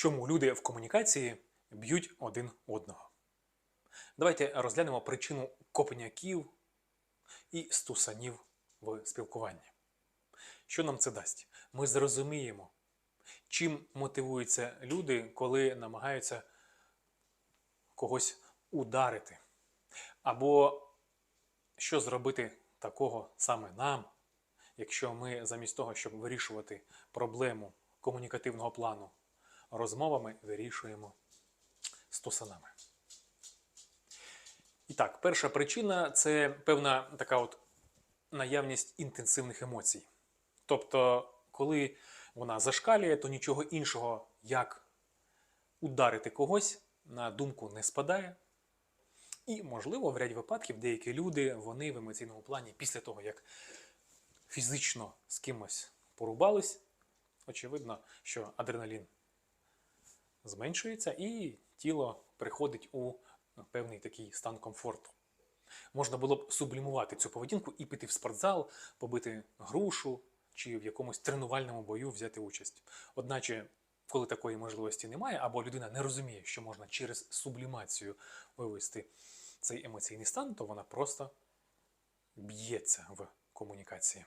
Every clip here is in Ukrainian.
Чому люди в комунікації б'ють один одного? Давайте розглянемо причину копняків і стусанів в спілкуванні. Що нам це дасть? Ми зрозуміємо, чим мотивуються люди, коли намагаються когось ударити. Або що зробити такого саме нам, якщо ми замість того, щоб вирішувати проблему комунікативного плану розмовами, вирішуємо стусанами. І так, перша причина це певна така от наявність інтенсивних емоцій. Тобто, коли вона зашкалює, то нічого іншого, як ударити когось, на думку не спадає. І, можливо, в ряді випадків деякі люди вони в емоційному плані після того, як фізично з кимось порубались, очевидно, що адреналін зменшується і тіло приходить у певний такий стан комфорту. Можна було б сублімувати цю поведінку і піти в спортзал, побити грушу чи в якомусь тренувальному бою взяти участь. Одначе, коли такої можливості немає, або людина не розуміє, що можна через сублімацію вивести цей емоційний стан, то вона просто б'ється в комунікації.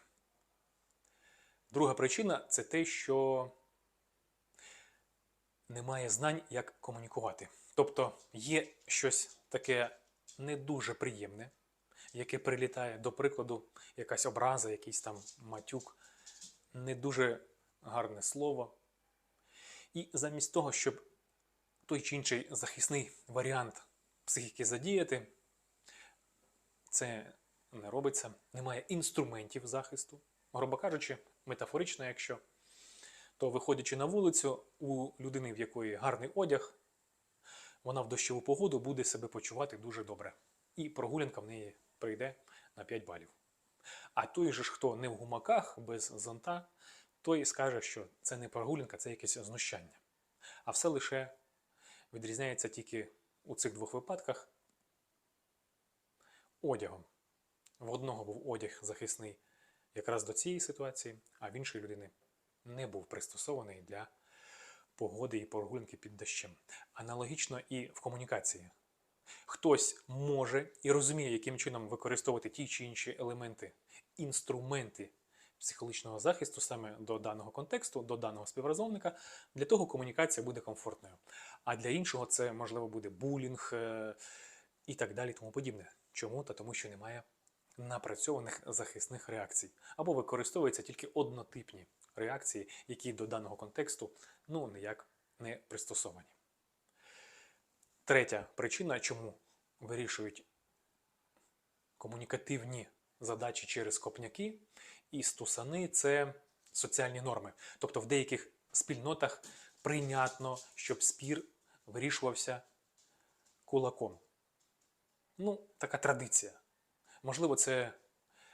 Друга причина це те, що немає знань, як комунікувати. Тобто є щось таке не дуже приємне, яке прилітає, до прикладу, якась образа, якийсь там матюк, не дуже гарне слово. І замість того, щоб той чи інший захисний варіант психіки задіяти, це не робиться, немає інструментів захисту. Грубо кажучи, метафорично, якщо, то виходячи на вулицю, у людини, в якої гарний одяг, вона в дощову погоду буде себе почувати дуже добре. І прогулянка в неї прийде на 5 балів. А той же ж, хто не в гумаках, без зонта, той скаже, що це не прогулянка, це якесь знущання. А все лише відрізняється тільки у цих двох випадках одягом. В одного був одяг захисний якраз до цієї ситуації, а в іншої людини не був пристосований для погоди і прогулянки під дощем. Аналогічно і в комунікації. Хтось може і розуміє, яким чином використовувати ті чи інші елементи, інструменти психологічного захисту саме до даного контексту, до даного співрозмовника, для того комунікація буде комфортною. А для іншого це можливо буде булінг е, і так далі, тому подібне. Чому? Та тому, що немає напрацьованих захисних реакцій, або використовуються тільки однотипні реакції, які до даного контексту ну ніяк не пристосовані. Третя причина, чому вирішують комунікативні задачі через копняки і стусани це соціальні норми. Тобто в деяких спільнотах прийнятно, щоб спір вирішувався кулаком. Ну, така традиція. Можливо, це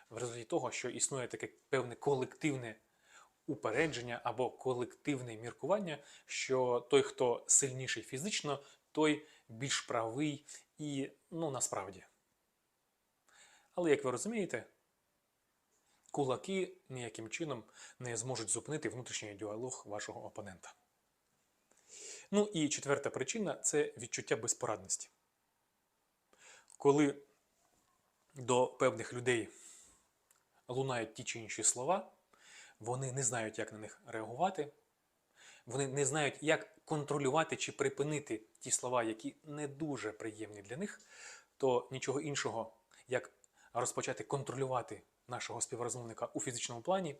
в результаті того, що існує таке певне колективне упередження або колективне міркування, що той, хто сильніший фізично, той більш правий і, ну, насправді. Але, як ви розумієте, кулаки ніяким чином не зможуть зупинити внутрішній діалог вашого опонента. Ну і четверта причина це відчуття безпорадності. Коли до певних людей лунають ті чи інші слова, вони не знають, як на них реагувати, вони не знають, як контролювати чи припинити ті слова, які не дуже приємні для них, то нічого іншого, як розпочати контролювати нашого співрозмовника у фізичному плані,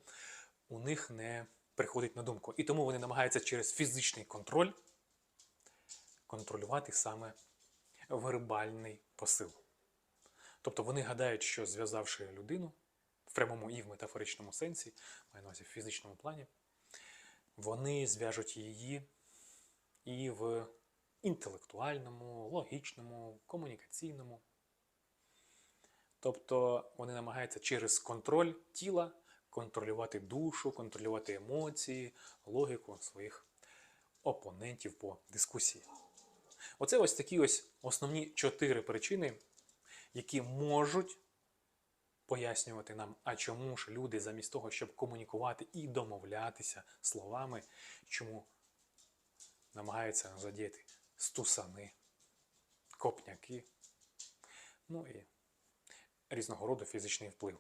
у них не приходить на думку. І тому вони намагаються через фізичний контроль контролювати саме вербальний посил. Тобто вони гадають, що зв'язавши людину в прямому і в метафоричному сенсі, маю на увазі в фізичному плані, вони зв'яжуть її і в інтелектуальному, логічному, комунікаційному. Тобто вони намагаються через контроль тіла контролювати душу, контролювати емоції, логіку своїх опонентів по дискусії. Оце ось такі ось основні чотири причини, які можуть пояснювати нам, а чому ж люди замість того, щоб комунікувати і домовлятися словами, чому намагаються задіяти стусани, копняки, ну і різного роду фізичний вплив.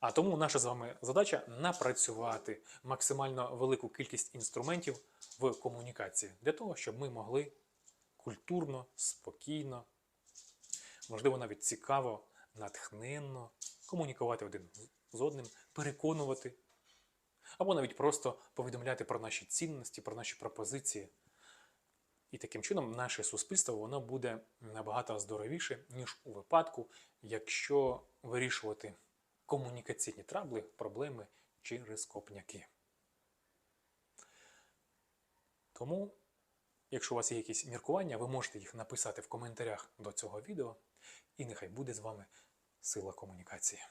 А тому наша з вами задача напрацювати максимально велику кількість інструментів в комунікації для того, щоб ми могли культурно, спокійно, можливо, навіть цікаво, натхненно комунікувати один з одним, переконувати, або навіть просто повідомляти про наші цінності, про наші пропозиції. І таким чином наше суспільство воно буде набагато здоровіше, ніж у випадку, якщо вирішувати комунікаційні трабли, проблеми через копняки. Тому, якщо у вас є якісь міркування, ви можете їх написати в коментарях до цього відео, і нехай буде з вами сила комунікації.